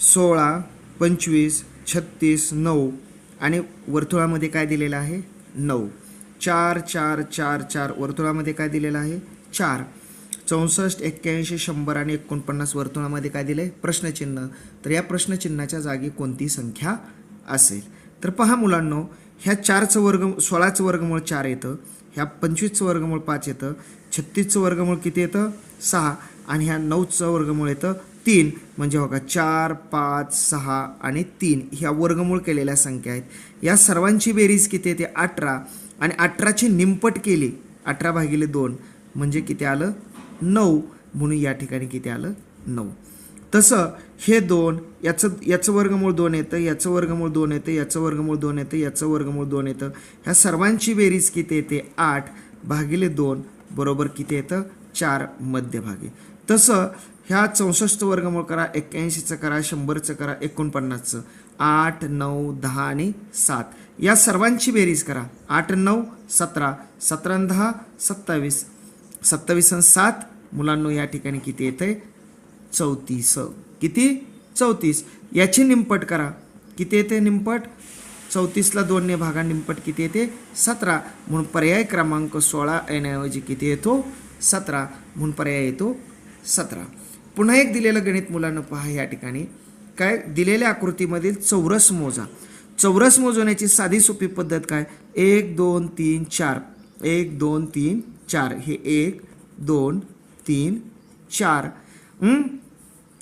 सोळा पंचवीस छत्तीस नऊ आणि वर्तुळामध्ये काय दिलेलं आहे? नऊ. चार चार चार चार वर्तुळामध्ये काय दिलेलं आहे? चार. चौसष्ट एक्क्याऐंशी शंभर आणि एकोणपन्नास वर्तुळामध्ये काय दिलं आहे प्रश्नचिन्ह. तर या प्रश्नचिन्हाच्या जागी कोणती संख्या असेल? तर पहा मुलांनो ह्या चारचं वर्ग सोळाचं वर्गमूळ चार येतं ह्या पंचवीसचं वर्गमूळ पाच येतं छत्तीसचं वर्गमूळ किती येतं? सहा. आणि ह्या नऊचं वर्गमूळ येतं तीन म्हणजे बघा चार पाच सहा आणि तीन ह्या वर्गमूळ केलेल्या संख्या आहेत. या सर्वांची बेरीज किती येते अठरा. आणि अठराची निमपट केली अठरा भागिले दोन म्हणजे किती आलं? नऊ. म्हणून या ठिकाणी किती आलं? नऊ. तसं हे दोन याचं याचं वर्गमूळ दोन येतं याचं वर्गमूळ दोन येतं याचं वर्गमूळ दोन येतं याचं वर्गमूळ दोन येतं. ह्या सर्वांची बेरीज किती येते आठ भागिले दोन बरोबर किती येतं? चार मध्यभागी. तसं ह्या चौसष्ट वर्गमूळ करा एक्क्याऐंशीचं करा शंभरचं करा एकोणपन्नासचं. आठ नऊ दहा आणि सात. या सर्वांची बेरीज करा. आठ नऊ सतरा. सतरा दहा सत्तावीस. सत्तावीस आणि सात मुलांनो या ठिकाणी किती येतं आहे चौतीस. किती? चौतीस. याची निंपट करा. किती येते निंपट चौतीसला दोनने भागा निंपट किती येते? सतरा. म्हणून पर्याय क्रमांक सोळा येण्याऐवजी किती येतो? सतरा. म्हणून पर्याय येतो सतरा. पुन्हा एक दिलेलं गणित मुलांना पहा या ठिकाणी. काय? दिलेल्या आकृतीमधील चौरस मोजा. चौरस मोजवण्याची साधी सोपी पद्धत काय? एक दोन तीन चार. एक दोन तीन चार. हे एक दोन तीन चार.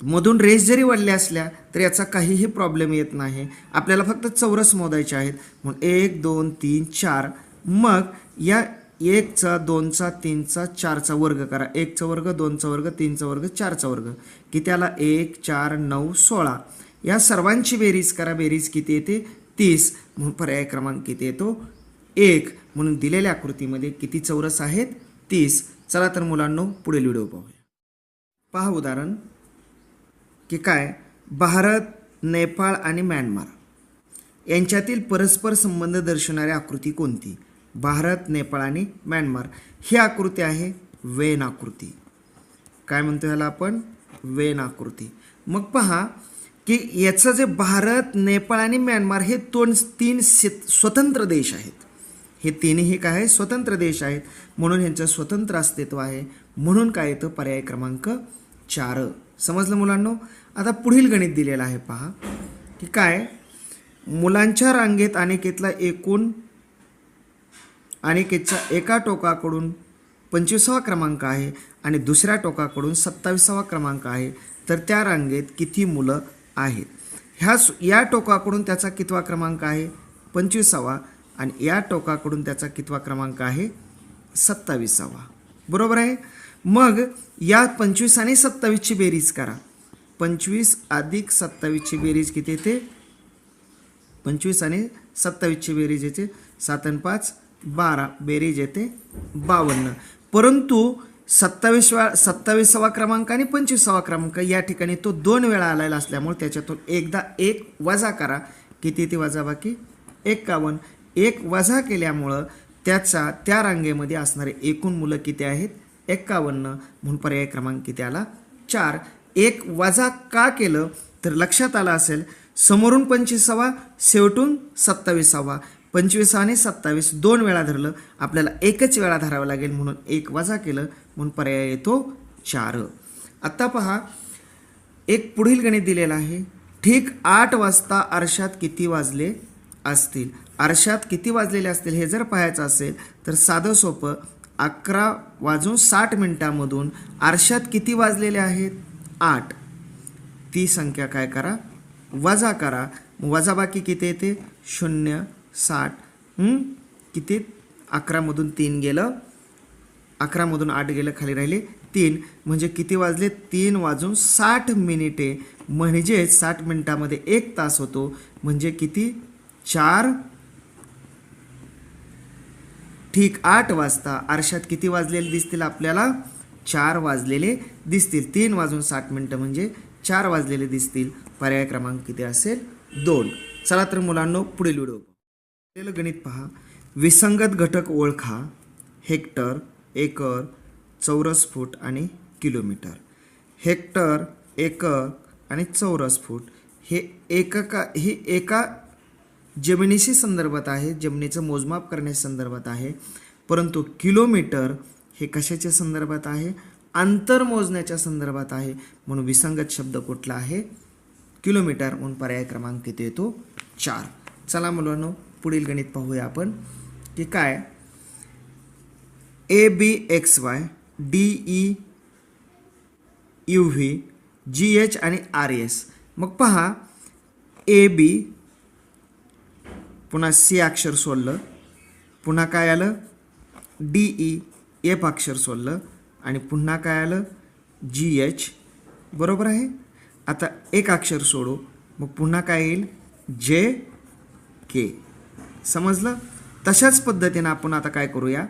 मधून रेस जरी वाढल्या असल्या तर याचा काहीही प्रॉब्लेम येत नाही. आपल्याला फक्त चौरस मोदायचे आहेत. म्हणून एक दोन तीन चार. मग या एकचा दोनचा तीनचा चारचा वर्ग करा. एकचा वर्ग दोनचा वर्ग तीनचा वर्ग चारचा वर्ग. किती आला एक चार नऊ सोळा. या सर्वांची बेरीज करा. बेरीज किती येते? तीस. म्हणून पर्याय क्रमांक किती येतो? एक. म्हणून दिलेल्या आकृतीमध्ये किती चौरस आहेत? तीस. चला तर मुलांनो पुढील व्हिडिओ पाहूया. पहा उदाहरण. की काय? भारत नेपाळ आणि म्यानमार. यांच्यातील परस्पर संबंध दर्शवणारी आकृती कोणती? भारत नेपाळ आणि म्यानमार. ही आकृती आहे वेन आकृती. काय म्हणतो ह्याला आपण? वेन आकृती. मग पहा की याचं जे भारत नेपाळ आणि म्यानमार हे दोन तीन स्वतंत्र देश आहेत. हे तिन्ही काय आहे? स्वतंत्र देश आहेत. म्हणून यांचं स्वतंत्र अस्तित्व आहे. म्हणून काय येतं? पर्याय क्रमांक चार. समजलं मुलांनो? आता पुढील गणित दिलेलं आहे पहा की काय? मुलांच्या रांगेत अनेकेतला एकूण अनिकेतच्या एका टोकाकडून पंचवीसावा क्रमांक आहे आणि दुसऱ्या टोकाकडून सत्तावीसावा क्रमांक आहे. तर त्या रांगेत किती मुलं आहेत? ह्या सु- या टोकाकडून त्याचा कितवा क्रमांक आहे? पंचवीसावा आणि या टोकाकडून त्याचा कितवा क्रमांक आहे? सत्तावीसावा. बरोबर आहे? मग या पंचवीस आणि सत्तावीसची बेरीज करा. पंचवीस अधिक सत्तावीसची बेरीज किती येते? पंचवीस आणि सत्तावीसची बेरीज येते. सात आणि पाच बारा बेरीज येते बावन्न. परंतु सत्तावीस वेळा सत्तावीसावा क्रमांक आणि पंचवीसावा क्रमांक या ठिकाणी तो दोन वेळा आलेला असल्यामुळे त्याच्यातून एकदा एक वजा करा. किती ती वजा बाकी? एक्कावन्न एक वजा केल्यामुळं त्याचा त्या रांगेमध्ये असणारे एकूण मुलं किती आहेत? एक्कावन्न म्हणून पर्याय क्रमांक किती आला? चार. एक वजा का केलं? तर लक्षात आलं असेल समोरून पंचवीसावा शेवटून सत्तावीसावा. पंचवीस आणि सत्तावीस दोन वेळा धरलं आपल्याला एकच वेळा धरावं लागेल म्हणून एक वजा केलं म्हणून पर्याय येतो चार. आत्ता पहा एक पुढील गणित दिलेलं आहे. ठीक आठ वाजता आरशात किती वाजले असतील? आरशात किती वाजलेले असतील हे जर पाहायचं असेल तर साधं सोपं अकरा वाजून साठ मिनिटामधून आरशात किती वाजलेले आहेत? आठ. ती संख्या काय करा? वजा करा. वजाबाकी किती येते? शून्य. साठ. किती? अकरामधून तीन गेलं. अकरामधून आठ गेलं खाली राहिले तीन. म्हणजे किती वाजले? तीन वाजून साठ मिनिटे. म्हणजेच साठ मिनिटामध्ये एक तास होतो. म्हणजे किती? चार. ठीक आठ वाजता. आरशात किती वाजलेले दिसतील आपल्याला? चार वाजलेले दिसतील. तीन वाजून साठ मिनटं म्हणजे चार वाजलेले दिसतील. पर्याय क्रमांक किती असेल? दोन. चला तर मुलांनो पुढील व्हिडिओ दिलेलं गणित पहा. विसंगत घटक ओळखा. हेक्टर एकर चौरस फूट आणि किलोमीटर. हेक्टर एकर आणि चौरस फूट हे एकका हे एका जमिनीशी संदर्भात आहे जमिनीचं मोजमाप करण्याच्या संदर्भात आहे. परंतु किलोमीटर हे कशाच्या संदर्भात आहे? अंतर मोजण्याच्या संदर्भात आहे. म्हणून विसंगत शब्द कुठला आहे? किलोमीटर म्हणून पर्याय क्रमांक किती येतो चार. चला मुलांनो पुढील गणित पाहूया आपण की काय? A B X Y D E U V G H आणि आर एस मग पहा ए बी पुन्हा सी अक्षर सोडलं पुन्हा काय आलं? डी ई एफ अक्षर सोडलं आणि पुन्हा काय आलं? जी एच बरोबर आहे? आता एक अक्षर सोडू मग पुन्हा काय येईल? जे के समजलं? तशाच पद्धतीनं आपण आता काय करूया?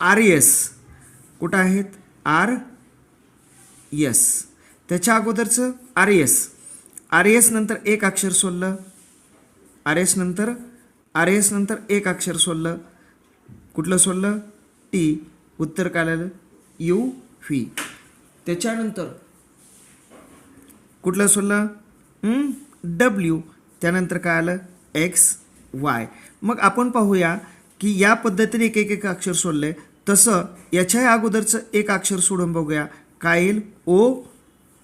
आर एस कुठं आहेत? आर यस त्याच्या अगोदरचं आर एस आर एस नंतर एक अक्षर सोडलं. आर एस नंतर आर एस नंतर एक अक्षर सोडलं. कुठलं सोडलं? टी उत्तर काय आलं यू व्ही त्याच्यानंतर कुठलं सोडलं? डब्ल्यू त्यानंतर काय आलं? एक्स वाय मग आपण पाहूया की या पद्धतीने एक एक एक अक्षर सोडलंय तसं याच्याही अगोदरचं एक अक्षर सोडून बघूया. काय येईल ओ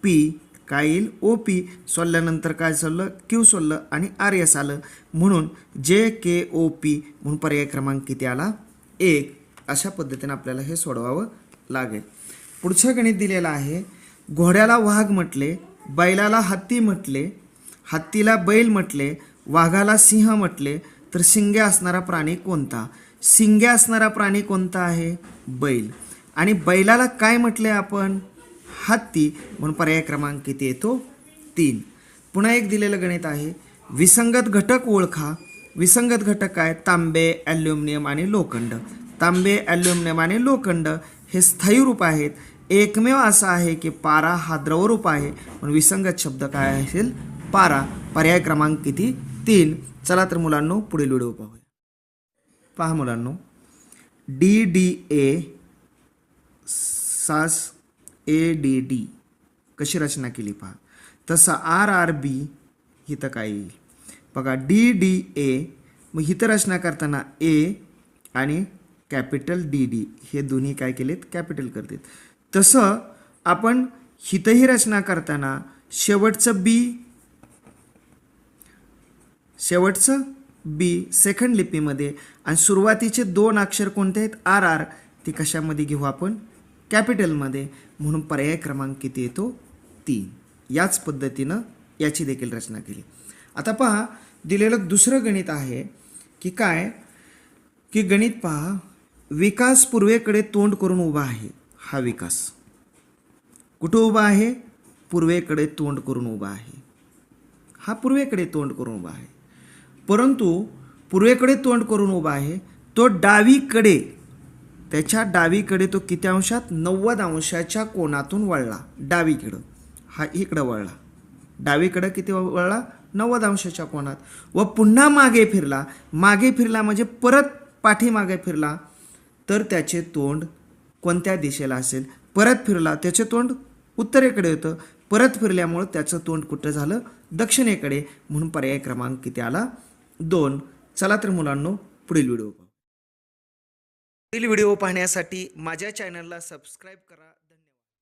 पी काय येईल ओ पी सोडल्यानंतर काय सोडलं क्यू सोडलं आणि आर एस आलं. म्हणून जे के ओ पी म्हणून पर्याय क्रमांक किती आला? एक. अशा पद्धतीने आपल्याला हे सोडवावं लागेल. पुढचं गणित दिलेलं आहे. घोड्याला वाघ म्हटले बैलाला हत्ती म्हटले हत्तीला बैल म्हटले वाघाला सिंह म्हटले तर शिंगे असणारा प्राणी कोणता? शिंगे असणारा प्राणी कोणता आहे? बैल. आणि बैलाला काय म्हटले आपण? हत्ती. म्हणून पर्याय क्रमांक किती येतो तीन. पुन्हा एक दिलेलं गणित आहे. विसंगत घटक ओळखा. विसंगत घटक काय? तांबे ॲल्युमिनियम आणि लोखंड. तांबे ॲल्युमिनियम आणि लोखंड हे स्थायी रूप आहेत. एकमेव असं आहे की पारा हा द्रवरूप आहे. म्हणून विसंगत शब्द काय असेल? पारा. पर्याय क्रमांक किती? तीन चला तर मुलांनो पुढील व्हिडिओ पाहूया. पहा मुलांनो. डी डी ए सास ए डी डी कशी रचना केली पहा. तसं आर आर बी इथं काय येईल. बघा डी डी ए मग हिथं रचना करताना ए आणि कॅपिटल डी डी हे दोन्ही काय केलेत? कॅपिटल करतात. तसं आपण हितही रचना करताना शेवटचं बी शेवटचं बी सेकंड लिपीमध्ये. आणि सुरुवातीचे दोन अक्षर कोणते आहेत? R R. ती कशामध्ये घेऊ आपण? कॅपिटलमध्ये. म्हणून पर्याय क्रमांक किती येतो? तीन. याच पद्धतीनं याची देखील रचना केली. आता पहा दिलेलं दुसरं गणित आहे की काय? की गणित पहा विकास पूर्वेकडे तोंड करून उभा आहे. हा विकास. कुठं उभा आहे? पूर्वेकडे तोंड करून उभा आहे. हा पूर्वेकडे तोंड करून उभा आहे. परंतु पूर्वेकडे तोंड करून उभा आहे तो डावीकडे त्याच्या डावीकडे तो किती अंशात? नव्वद अंशाच्या कोणातून वळला डावीकडं. हा इकडं वळला. डावीकडं किती वळला? नव्वद अंशाच्या कोणात व पुन्हा मागे फिरला. मागे फिरला म्हणजे परत पाठीमागे फिरला. तर त्याचे तोंड कोणत्या दिशेला असेल? परत फिरला त्याचे तोंड उत्तरेकडे होतं. परत फिरल्यामुळं त्याचं तोंड कुठं झालं? दक्षिणेकडे. म्हणून पर्याय क्रमांक किती आला? दोन. चला तर मुलांनो पुढील व्हिडिओ पाहू. पुढील व्हिडिओ पाहण्यासाठी माझ्या चॅनलला सबस्क्राईब करा.